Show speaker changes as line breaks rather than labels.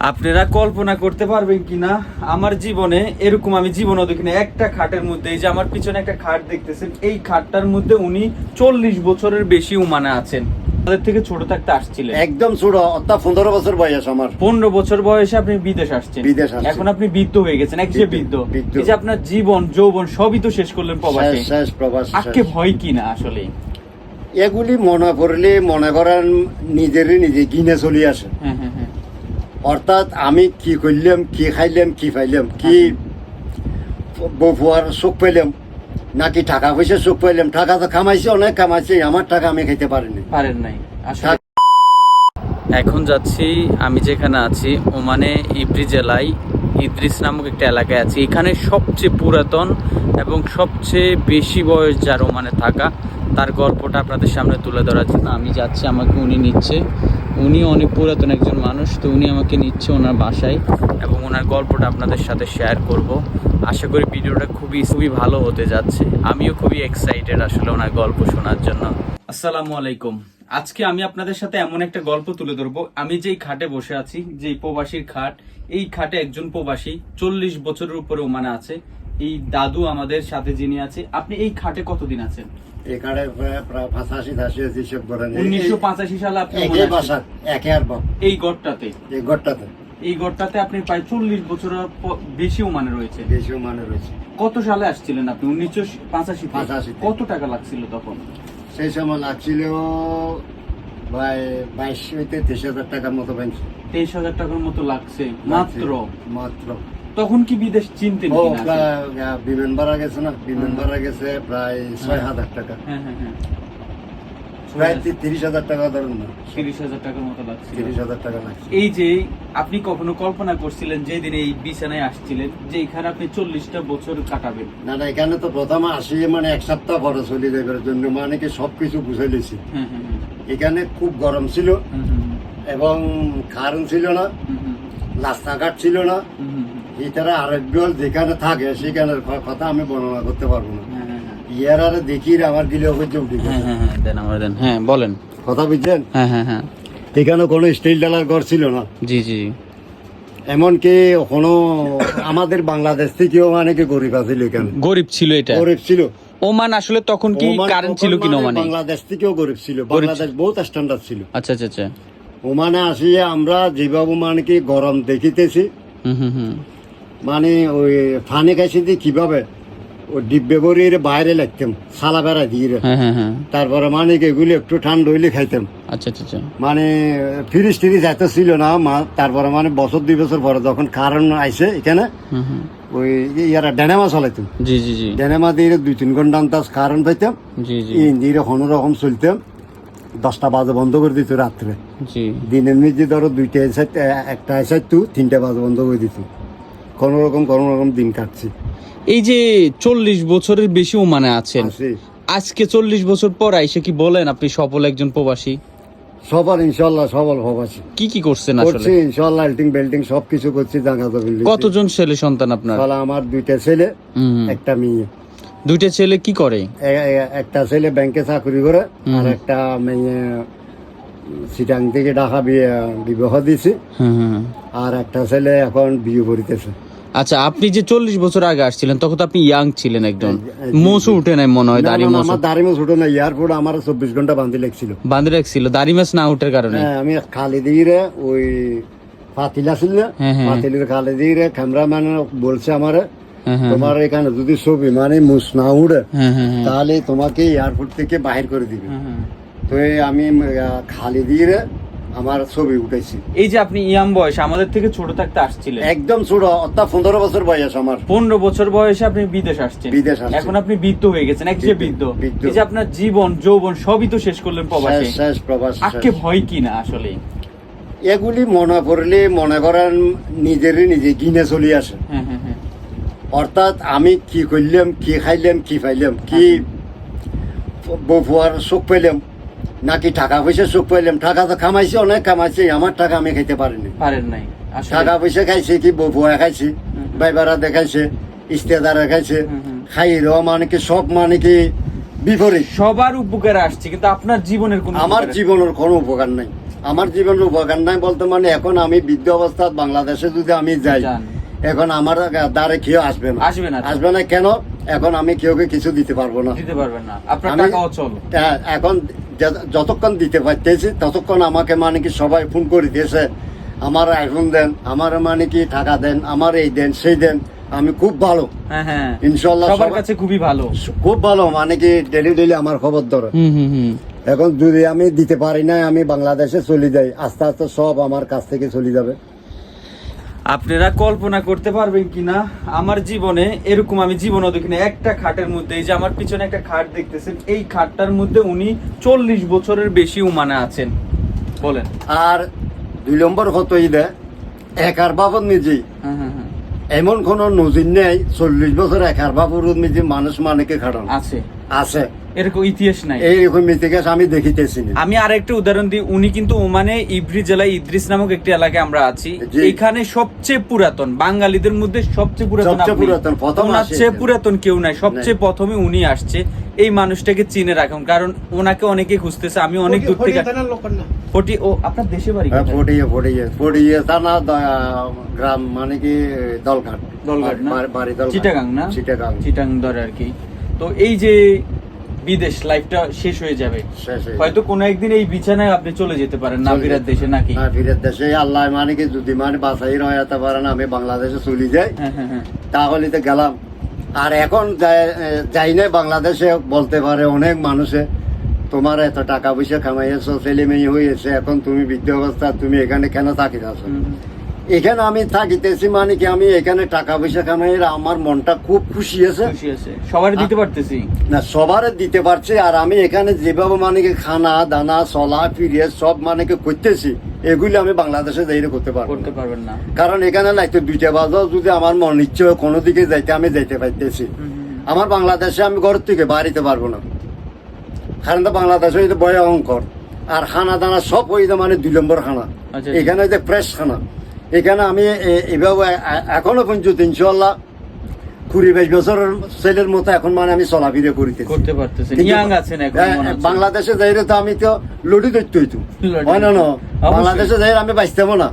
আপনারা কল্পনা করতে পারবেন কিনা? আমার জীবনে এরকম আমি জীবনও দেখিনি। একটা খাটের মধ্যে এই যে আমার পিছনে একটা খাট দেখতেছেন এই খাটটার মধ্যে উনি চল্লিশ বছরের বেশি উমানে আছেন। তাদের থেকে ছোট থাকতে আসছিলেন।
একদম ছোট অর্থাৎ পনেরো বছর বয়স আমার।
পনেরো বছর বয়সে আপনি বিদেশ আসছেন।
বিদেশ
এখন আপনি বৃদ্ধ হয়ে গেছেন এক যে বৃদ্ধ। এই যে আপনার জীবন যৌবন সবই তো শেষ করলেন প্রবাসে।
শেষ প্রবাস
আজকে ভয় কি না আসলে?
এগুলি মনে করলে মনে করেন নিজেরই নিজে কিনে চলে আসে।
হ্যাঁ হ্যাঁ হ্যাঁ।
অর্থাৎ আমি কি করলাম, কি খাইলাম, কি পাইলাম, কি বফুয়ার সুখ পাইলাম নাকি টাকা পয়সা সুখ পাইলাম টাকা তো কামাইছি, অনেক কামাইছি, আমার টাকা আমি খাইতে পারিনি।
পারেন নাই এখন যাচ্ছি, আমি যেখানে আছি, ওমানে ইব্রি জেলায়, ইদ্রিস নামক একটা এলাকায় আছি। এখানে সবচেয়ে পুরাতন এবং সবচেয়ে বেশি বয়স যার ওমানে থাকা তার গল্পটা আপনাদের সামনে তুলে ধরার জন্য আমি যাচ্ছি, আমাকে উনি নিচ্ছে। উনি অনেক পুরাতন একজন মানুষ, তো উনি আমাকে নিচ্ছে ওনার বাসায় এবং ওনার গল্পটা আপনাদের সাথে শেয়ার করব। আশা করি ভিডিওটা খুবই খুবই ভালো হতে যাচ্ছে। আমিও খুবই এক্সাইটেড আসলে ওনার গল্প শোনার জন্য। আসসালামু আলাইকুম। আজকে আমি আপনাদের সাথে এমন একটা গল্প তুলে ধরবো। আমি যেই খাটে বসে আছি, যেই প্রবাসীর খাট, এই খাটে একজন প্রবাসী চল্লিশ বছরের উপরে ওমানে আছে এই দাদু আমাদের সাথে যিনি আছে আপনি এই খাটে কতদিন আছেন?
প্রায় পঁচাশি ধাশি হিসেব করেন
উনিশশো পঁচাশি সালে আপনি
একে বাসা একে আর বাপ।
এই গড়টাতে?
এই
এই গড়টাতে আপনি প্রায় চল্লিশ বছরের প- বেশি ওমানে রয়েছে
বেশি মানে রয়েছে।
কত সালে আসছিলেন আপনি? উনিশশো পঁচাশি
85 তে।
কত টাকা লাগছিল তখন?
সেই সময় লাগছিল বাইশ হইতে তেইশ হাজার টাকার মতো
তেইশ হাজার টাকার মতো লাগছে। মাত্র?
মাত্র।
তখন কি বিদেশ চিনতেন
ও? বিমান ভাড়া গেছে না? বিমান ভাড়া গেছে প্রায় ছয় হাজার টাকা।
হ্যাঁ হ্যাঁ হ্যাঁ।
প্রায় তিরিশ হাজার টাকা ধরুন না।
তিরিশ হাজার টাকার মতো লাগছিল।
তিরিশ হাজার টাকা লাগছে
এই যে আপনি কখনো কল্পনা করছিলেন যেদিন এই বিছানায় আসছিলেন যে এখানে আপনি চল্লিশটা বছর কাটাবেন?
না না এখানে তো প্রথমে আসি মানে এক সপ্তাহ পরে চলে যাবার জন্য মানে কি সবকিছু বুঝে
হ্যাঁ হ্যাঁ হ্যাঁ।
এখানে খুব গরম ছিল এবং কারণ ছিল না রাস্তাঘাট ছিল না এটারা আরোগ্য যেখানে থাকে সেখানের কথা আমি বর্ণনা করতে পারব না।
হ্যাঁ, হ্যাঁ, হ্যাঁ।
ইয়ার আর দেখি আমার গিলে হচ্ছে উঠে
হ্যাঁ হ্যাঁ হ্যাঁ দেন আমার দেন। হ্যাঁ বলেন।
কথা বুঝছেন?
হ্যাঁ হ্যাঁ হ্যাঁ।
এখানে কোনো স্টিল ডালার ঘর ছিল না।
জি জি।
এমনকি কোনো আমাদের বাংলাদেশ থেকেও মানে কি গরিব আছিল এখানে।
গরিব ছিল এটা?
গরিব ছিল।
ওমান আসলে তখন কি কারেন্ট ছিল কি
মানে
মানে
বাংলাদেশ থেকেও গরিব ছিল। বাংলাদেশ বহুত স্ট্যান্ডার্ড ছিল।
আচ্ছা আচ্ছা আচ্ছা।
ওমানে আসিয়ে আমরা যেভাবে মানে কি গরম দেখিতেছি
হুম হুম হুম।
মানে ওই ফানে খাইছি দিয়ে কীভাবে? ও ডিব্বে ভরিয়ে বাইরে লাগতাম সালা বেড়া দিয়ে।
হ্যাঁ হ্যাঁ হ্যাঁ।
তারপরে মানে এগুলি একটু ঠান্ডা হইলে খাইতাম।
আচ্ছা আচ্ছা আচ্ছা।
মানে ফ্রিজ টিরিজ এত ছিল না মা তারপরে মানে বছর দুই বছর পরে যখন কারেন্ট আইছে এখানে ওই ইয়ারা ডেনেমা চালাইতাম।
জি জি জি।
ডেনেমা দিয়ে দুই তিন ঘণ্টা আন্তাজ কারেন্ট পাইতাম।
জি জি।
দিয়ে কোনো রকম চলতাম। দশটা বাজে বন্ধ করে দিত রাত্রে। দিনের মধ্যে ধরো দুইটা একটা সাইড তু তিনটা বাজে বন্ধ করে দিত। কোনো রকম কোনো রকম দিন কাটছি
এই যে চল্লিশ বছরের বেশি মানে আছেন আজকে চল্লিশ বছর পর আইসে কি বলেন আপনি সফল একজন প্রবাসী?
সবার ইনশাল্লাহ হব আছি
কি কি করছেন
করছি
আসলে
ইনশাল্লাহ লাইটিং বেল্টিং সব কিছু করছি জায়গা
কতজন ছেলে সন্তান আপনার?
আমার দুইটা ছেলে
হুম।
একটা মেয়ে।
দুইটা ছেলে কি করে?
এ- এ- একটা ছেলে ব্যাংকে চাকরি করে আর একটা মেয়ে সিটাং থেকে ঢাকা বিয়ে বিবাহ দিয়েছি
হুম, হুম, হুম।
আর একটা ছেলে এখন বিয়ে করিতেছে।
আচ্ছা আপনি যে চল্লিশ বছর আগে আসছিলেন তখন তো আপনি ইয়াং ছিলেন
জি।
মোসও উঠে নাই মনে হয় দাড়ি মোস
আমার দাড়ি ছোট না এয়ারপোর্ট আমার চব্বিশ ঘণ্টা বান্ধি লেগছিল
বাঁধে রাখছিল দাড়ি মাছ না উঠার কারণে
হ্যাঁ, আমি খালি দিয়ে ওই পাতিল আছিল না
হ্যাঁ, হ্যাঁ।
পাতিলের খালি দিয়ে ক্যামেরাম্যান বলছে আমার তোমার এখানে যদি ছবি মানে মুস না উড়ে
হ্যাঁ।
তাহলে তোমাকে এয়ারপোর্ট থেকে বাহির করে দিবে। তো আমি খালি দিয়ে আমার ছবি উঠেছি।
এই যে আপনি ইয়াম বয়স আমাদের থেকে ছোট থাকতে আসছিলেন।
একদম ছোট অর্থাৎ পনেরো বছর বয়স আমার।
পনেরো বছর বয়সে আপনি বিদেশ আসছেন।
বিদেশ আসছি।
এখন আপনি বৃদ্ধ হয়ে গেছেন এক যে বৃদ্ধ
বৃদ্ধ।
এই যে আপনার জীবন যৌবন সবই তো শেষ করলেন প্রবাসে।
শেষ শেষ প্রবাস
আজকে ভয় কি না আসলে?
এগুলি মনে করলে মনে করেন নিজেরই নিজে গিনে চলে আসে।
হ্যাঁ হ্যাঁ হ্যাঁ।
অর্থাৎ আমি কি করলাম কি খাইলাম কি পাইলাম কি বফুয়ার সুখ পাইলাম নাকি টাকা পয়সা সুখ পাইলাম? টাকা তো কামাইছি অনেক কামাইছি আমার টাকা আমি খাইতে পারিনি।
পারেন নাই।
টাকা পয়সা খাইছে কি বফুয়া খাইছি বাইবারা দেখাইছে ইস্তেদারা খাইছে। খাই র মানে কি সব মানে কি বিপরীত?
সবার উপকারে আসছে কিন্তু আপনার জীবনের কোনো
আমার জীবনের কোনো উপকার নাই। আমার জীবনের উপকার নাই বলতে মানে এখন আমি বৃদ্ধ অবস্থায় বাংলাদেশে যদি আমি যাই এখন আমার দ্বারে কেউ আসবে না।
আসবে না
আসবে না কেন? এখন আমি কেউকে কিছু দিতে পারব না।
দিতে পারবেন না। আপনার টাকা অচল
হ্যাঁ, এখন যতক্ষণ দিতে পারতেছি ততক্ষণ আমাকে মানে কি সবাই ফোন করে দিয়েছে আমার আইফোন দেন আমার মানে কি টাকা দেন আমার এই দেন সেই দেন। আমি খুব ভালো।
হ্যাঁ হ্যাঁ।
ইনশাল্লাহ
সবার কাছে খুবই ভালো।
খুব ভালো মানে কি ডেলি ডেলি আমার খবর ধরে। এখন যদি আমি দিতে পারি না আমি বাংলাদেশে চলে যাই আস্তে আস্তে সব আমার কাছ থেকে চলে যাবে।
আপনারা কল্পনা করতে পারবেন কিনা? আমার জীবনে এরকম আমি জীবনও দেখিনি। একটা খাটের মধ্যে এই যে আমার পিছনে একটা খাট দেখতেছেন এই খাটটার মধ্যে উনি চল্লিশ বছরের বেশি উমানে আছেন। বলেন।
আর দুই নম্বর হতো দে একার বাবদ নিজেই
হ্যাঁ হ্যাঁ হ্যাঁ।
এমন কোন নজির নেই চল্লিশ বছর একার বাবুর নিজে মানুষ মানেকে খাটান।
আছে।
আছে।
এরকম ইতিহাস নাই।
এইরকম ইতিহাস আমি দেখিতেছি না।
আমি আর একটা উদাহরণ দিই উনি কিন্তু ওমানে ইব্রি জেলায় ইদ্রিস নামক একটি এলাকায় আমরা আছি। এখানে সবচেয়ে পুরাতন বাঙালিদের মধ্যে সবচেয়ে পুরাতন
পুরাতন, প্রথম
ওনার
আসে
চেয়ে
এখানে।
পুরাতন কেউ নাই সবচেয়ে প্রথমে উনি আসছে। এই মানুষটাকে চিনে রাখুন কারণ ওনাকে অনেকে খুঁজতেছে আমি অনেক দূর থেকে ফটি ও আপনার দেশে বাড়ি
হ্যাঁ, ফটিয়ে ফটিয়ে ফটিয়ে থানা গ্রাম মানে কি দলঘাট।
দলঘাট না?
বাড়ি- দলঘাট।
চিটাগাং না?
চিটাগাং।
চিটাং ধরে আর কি। তো এই যে বিদেশ লাইফটা শেষ হয়ে যাবে। হয়তো কোনো একদিন এই বিছানায় আপনি চলে যেতে পারেন না বিরাট দেশে নাকি?
না ফিরের দেশে আল্লাহ মানে কি যদি মানে বাসাই রয়াতে পারে না আমি বাংলাদেশে চলে যাই।
হ্যাঁ হ্যাঁ হ্যাঁ।
তাহলে তো গেলাম। আর এখন যাই- না বাংলাদেশে বলতে পারে অনেক মানুষে তোমার এত টাকা পয়সা কামাইয়েছো ছেলে মেয়ে হয়েছে এখন তুমি বৃদ্ধ অবস্থা তুমি এখানে কেন থাকি আছো। এখানে আমি থাকিতেছি মানে কি আমি এখানে টাকা পয়সা কামাই আমার মনটা খুব খুশি আছে।
সবার দিতে পারতেছি।
না সবার দিতে পারছি আর আমি এখানে যেভাবে মানে কি খানা দানা চলা ফিরে সব মানে কি করতেছি এগুলি আমি বাংলাদেশে যাইলে করতে পারব
করতে পারবেন না।
কারণ এখানে লাগতো দুইটা বাজার যদি আমার মন ইচ্ছে হয় কোনো দিকে যাইতে আমি যাইতে পারতেছি। আমার বাংলাদেশে আমি ঘর থেকে বাড়িতে পারব না। কারণ তো বাংলাদেশে ভয়ঙ্কর। আর খানা দানা সব হইতে মানে দুই নম্বর খানা।
আচ্ছা।
এখানে হইতে ফ্রেশ খানা। এখানে আমি এভাবে এখনও পর্যন্ত ইনশাল্লাহ কুড়ি বাইশ বছরের ছেলের মতো এখন মানে আমি চলাফিরে
করিতে করতে এখন
হ্যাঁ। বাংলাদেশে যাইলে তো আমি তো লুডি ধরতে হইতো। হয় না না? বাংলাদেশে যাই আমি বাঁচতেবো না।